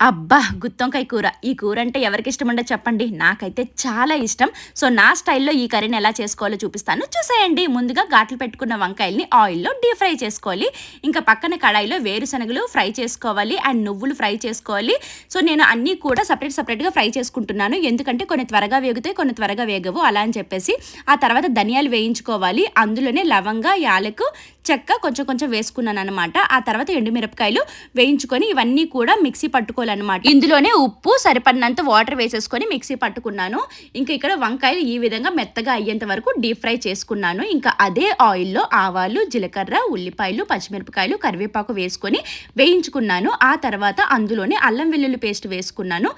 అబ్బా గుత్తొంకాయ కూర. ఈ కూర అంటే ఎవరికి ఇష్టం ఉండో చెప్పండి. నాకైతే చాలా ఇష్టం. సో నా స్టైల్లో ఈ కర్రీని ఎలా చేసుకోవాలో చూపిస్తాను. చూసేయండి. ముందుగా ఘాట్లు పెట్టుకున్న వంకాయల్ని ఆయిల్లో డీప్ ఫ్రై చేసుకోవాలి. ఇంకా పక్కన కడాయిలో వేరుశనగలు ఫ్రై చేసుకోవాలి అండ్ నువ్వులు ఫ్రై చేసుకోవాలి. సో నేను అన్నీ కూడా సపరేట్ సపరేట్గా ఫ్రై చేసుకుంటున్నాను. ఎందుకంటే కొన్ని త్వరగా వేగుతాయి కొన్ని త్వరగా వేగవు. అలా అని చెప్పేసి ఆ తర్వాత ధనియాలు వేయించుకోవాలి. అందులోనే లవంగా యాలకు చెక్క కొంచెం కొంచెం వేసుకున్నాను అనమాట ఆ తర్వాత ఎండుమిరపకాయలు వేయించుకొని ఇవన్నీ కూడా మిక్సీ పట్టుకోవాలన్నమాట ఇందులోనే ఉప్పు సరిపడినంత వాటర్ వేసేసుకొని మిక్సీ పట్టుకున్నాను. ఇంకా ఇక్కడ వంకాయలు ఈ విధంగా మెత్తగా అయ్యేంత వరకు డీప్ ఫ్రై చేసుకున్నాను. ఇంకా అదే ఆయిల్లో ఆవాలు జీలకర్ర ఉల్లిపాయలు పచ్చిమిరపకాయలు కరివేపాకు వేసుకొని వేయించుకున్నాను. ఆ తర్వాత అందులోనే అల్లం వెల్లుల్లి పేస్ట్ వేసుకున్నాను.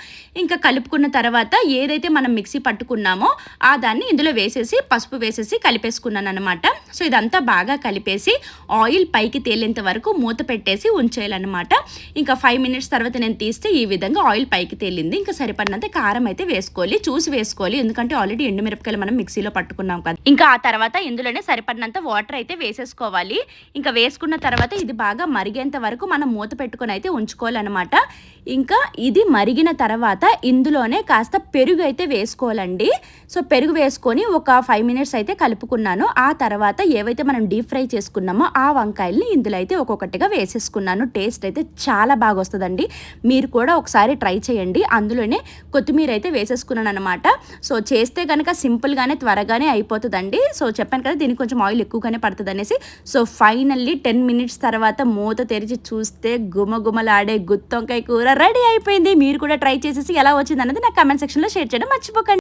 ఇంకా కలుపుకున్న తర్వాత ఏదైతే మనం మిక్సీ పట్టుకున్నామో ఆ దాన్ని ఇందులో వేసేసి పసుపు వేసేసి కలిపేసుకున్నాను అనమాట సో ఇదంతా బాగా కలిపేసి ఆయిల్ పైకి తేలేంత వరకు మూత పెట్టేసి ఉంచేయాలన్నమాట. ఇంకా ఫైవ్ మినిట్స్ తర్వాత నేను తీస్తే ఈ విధంగా ఆయిల్ పైకి తేలింది. ఇంకా సరిపడినంత కారం అయితే వేసుకోవాలి. చూసి వేసుకోవాలి. ఎందుకంటే ఆల్రెడీ ఎండుమిరపకాయలు మనం మిక్సీలో పట్టుకున్నాం కదా. ఇంకా ఆ తర్వాత ఇందులోనే సరిపడినంత వాటర్ అయితే వేసేసుకోవాలి. ఇంకా వేసుకున్న తర్వాత ఇది బాగా మరిగేంత వరకు మనం మూత పెట్టుకుని అయితే ఉంచుకోవాలన్నమాట. ఇంకా ఇది మరిగిన తర్వాత ఇందులోనే కాస్త పెరుగు అయితే వేసుకోవాలండి. సో పెరుగు వేసుకొని ఒక ఫైవ్ మినిట్స్ అయితే కలుపుకున్నాను. ఆ తర్వాత ఏవైతే మనం డీప్ ఫ్రై చేసుకున్నామో ఆ వంకాయల్ని ఇందులో అయితే ఒక్కొక్కటిగా వేసేసుకున్నాను. టేస్ట్ అయితే చాలా బాగా వస్తుందండి. మీరు మీరు కూడా ఒకసారి ట్రై చేయండి. అందులోనే కొత్తిమీర అయితే వేసేసుకున్నాను అనమాట సో చేస్తే కనుక సింపుల్గానే త్వరగానే అయిపోతుందండి. సో చెప్పాను కదా దీనికి కొంచెం ఆయిల్ ఎక్కువగానే పడుతుంది అనేసి సో ఫైనల్లీ టెన్ మినిట్స్ తర్వాత మూత తెరిచి చూస్తే గుమగుమలాడే గుత్తొంకాయ కూర రెడీ అయిపోయింది. మీరు కూడా ట్రై చేసేసి ఎలా వచ్చింది అన్నది నా కమెంట్ సెక్షన్లో షేర్ చేయడం మర్చిపోకండి.